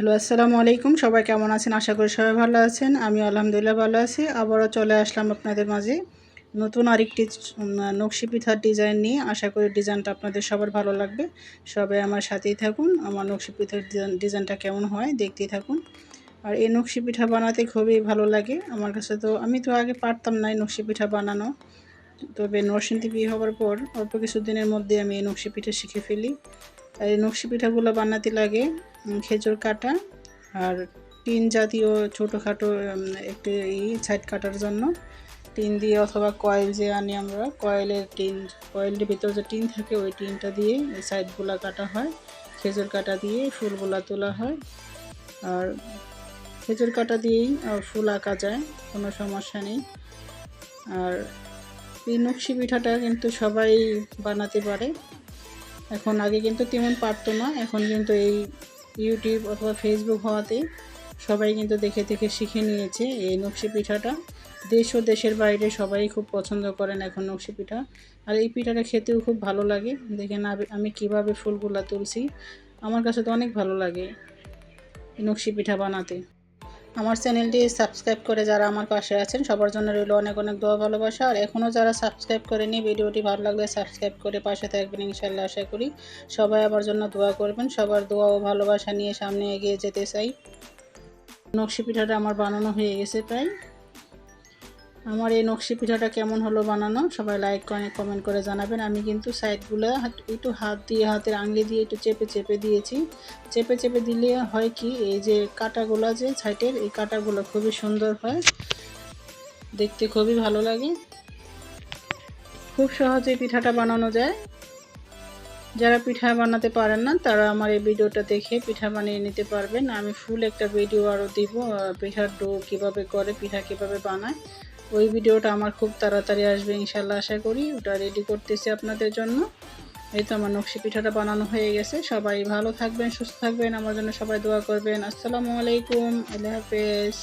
Hello, আসসালামু আলাইকুম। সবাই কেমন আছেন? আশা করি সবাই ভালো আছেন। আমি আলহামদুলিল্লাহ ভালো আছি। আবারও চলে আসলাম আপনাদের মাঝে নতুন আরেকটি নকশি পিঠার ডিজাইন নিয়ে। আশা করি ডিজাইনটা আপনাদের সবার ভালো লাগবে। সবাই আমার সাথেই থাকুন। আমার নকশি পিঠার ডিজাইনটা কেমন হয় দেখতেই থাকুন। আর এই নকশি পিঠা বানাতে খুবই ভালো লাগে। আমার কাছে তো আমি তো আগে পারতাম না এই নকশি পিঠা বানানো। তবে নরসিংদী বিয়ে হওয়ার পর অল্প কিছুদিনের মধ্যে আমি এই নকশি পিঠা শিখে ফেলি। এই নকশি পিঠাগুলো বানাতে লাগে খেজুর কাটা আর টিন জাতীয় ছোটোখাটো একটি ই সাইড কাটার জন্য। টিন দিয়ে অথবা কয়েল যে আনি আমরা কয়েলের টিন কয়েলের ভিতরে যে টিন থাকে ওই টিনটা দিয়ে এই সাইডগুলো কাটা হয়। খেজুর কাটা দিয়ে ফুলগুলা তোলা হয়। আর খেজুর কাটা দিয়েই ফুল আঁকা যায়, কোনো সমস্যা নেই। আর এই নকশি পিঠাটা কিন্তু সবাই বানাতে পারে। এখন আগে কিন্তু তেমন পারতো না, এখন কিন্তু এই ইউটিউব অথবা ফেসবুক হওয়াতে সবাই কিন্তু দেখে দেখে শিখে নিয়েছে এই নকশি পিঠাটা। দেশ ও দেশের বাইরে সবাই খুব পছন্দ করেন এখন নকশি পিঠা। আর এই পিঠাটা খেতেও খুব ভালো লাগে। দেখেন আমি- কীভাবে ফুলগুলা তুলছি, আমার কাছে তো অনেক ভালো লাগে নকশি পিঠা বানাতে। আমার চ্যানেলটি সাবস্ক্রাইব করে যারা আমার পাশে আছেন, সবার জন্য রইল অনেক অনেক দোয়া ভালোবাসা। আর এখনও যারা সাবস্ক্রাইব করেনি, ভিডিওটি ভালো লাগলে সাবস্ক্রাইব করে পাশে থাকবেন ইনশাল্লাহ, আশা করি। সবাই আমার জন্য দোয়া করবেন, সবার দোয়া ও ভালোবাসা নিয়ে সামনে এগিয়ে যেতে চাই। নকশি পিঠাটা আমার বানানো হয়ে গেছে প্রায়। আমার এই নকশি পিঠাটা কেমন হলো বানানো, সবাই লাইক করে কমেন্ট করে জানাবেন। আমি কিন্তু সাইডগুলো একটু হাত দিয়ে, হাতের আঙুলি দিয়ে একটু চেপে চেপে দিয়েছি। চেপে চেপে দিলে হয় কি, এই যে কাটাগুলো যে সাইডের, এই কাটাগুলো খুবই সুন্দর হয়। দেখতে খুবই ভালো লাগে। খুব সহজে পিঠাটা বানানো যায়। যারা পিঠা বানাতে পারেন না, তারা আমার এই ভিডিওটা দেখে পিঠা বানিয়ে নিতে পারবেন। আমি ফুল একটা ভিডিও আরও দিব পিঠার ডো কীভাবে করে, পিঠা কীভাবে বানায়। ওই ভিডিওটা আমার খুব তাড়াতাড়ি আসবে ইনশাল্লাহ আশা করি। ওটা রেডি করতেছি আপনাদের জন্য। এই তো আমার নকশি পিঠাটা বানানো হয়ে গেছে। সবাই ভালো থাকবেন, সুস্থ থাকবেন। আমার জন্য সবাই দোয়া করবেন। আসসালামু আলাইকুম। আল্লাহ হাফেজ।